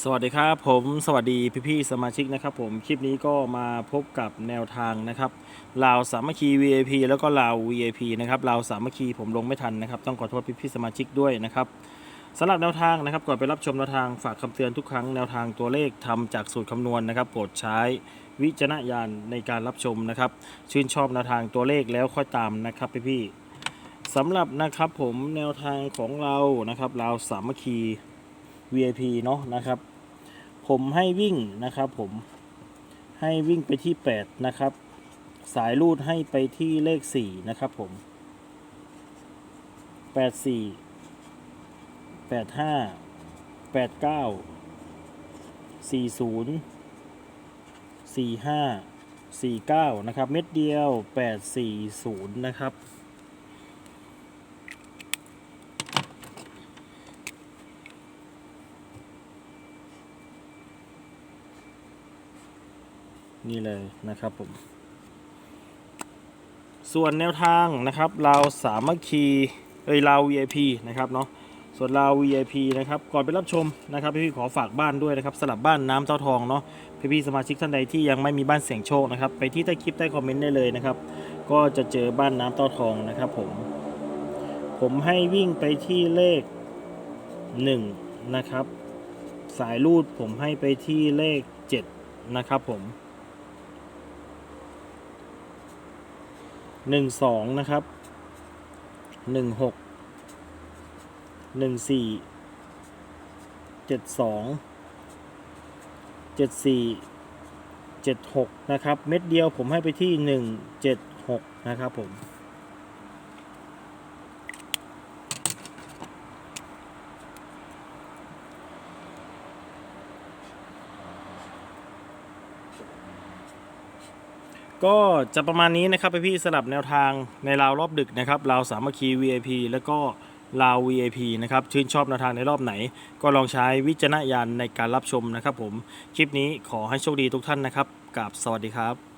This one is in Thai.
สวัสดีครับผมสวัสดีพี่ๆสมาชิกนะครับผมคลิปนี้ก็มาพบกับแนวทางนะครับลาวสามัคคี VIP แล้วก็ลาว VIP นะครับลาวสามัคคีผมลงไม่ทันนะครับต้องขอโทษพี่ๆสมาชิกด้วยนะครับสำหรับแนวทางนะครับก่อนไปรับชมแนวทางฝากคำเตือนทุกครั้งแนวทางตัวเลขทำจากสูตรคำนวณนะครับโปรดใช้วิจารณญาณในการรับชมนะครับชื่นชอบแนวทางตัวเลขแล้วค่อยตามนะครับพี่ๆสำหรับนะครับผมแนวทางของเรานะครับลาวสามัคคี VIP เนาะนะครับ ผมให้วิ่งนะครับผมให้วิ่งไปที่ 8 นะครับ สายรูดให้ไปที่เลข 4 นะครับผม 8 4 8 5 8 9 4 0 4 5 4 9 นะครับ เม็ดเดียว 8 4 0 นะครับ นี่เลยนะครับผม ส่วนแนวทางนะครับเราสามัคคีเอ้ยเรา VIP นะครับเนาะส่วนเรา VIP นะครับก่อนไปรับชมนะครับพี่ๆขอฝากบ้านด้วยนะครับสลับบ้านน้ำเจ้าทองเนาะพี่ๆสมาชิกท่านใดที่ยังไม่มีบ้านเสียงโชคนะครับไปที่ใต้คลิปใต้คอมเมนต์ได้เลยนะครับก็จะเจอบ้านน้ำเต้าทองนะครับผมผมให้วิ่งไปที่เลข 1 นะครับ สายรูดผมให้ไปที่เลข 7 นะครับผม หนึ่งสองนะครับหนึ่งหกหนึ่งสี่เจ็ดสองเจ็ดสี่เจ็ดหกนะครับ เม็ดเดียวผมให้ไปที่หนึ่งเจ็ดหกนะครับผม ก็จะประมาณนี้นะครับพี่สลับแนวทางในราวรอบดึกนะครับราวสามัคคี VIP แล้วก็ราว VIP นะครับชื่นชอบแนวทางในรอบไหน ก็ลองใช้วิจารณญาณในการรับชมนะครับผม คลิปนี้ขอให้โชคดีทุกท่านนะครับกับสวัสดีครับ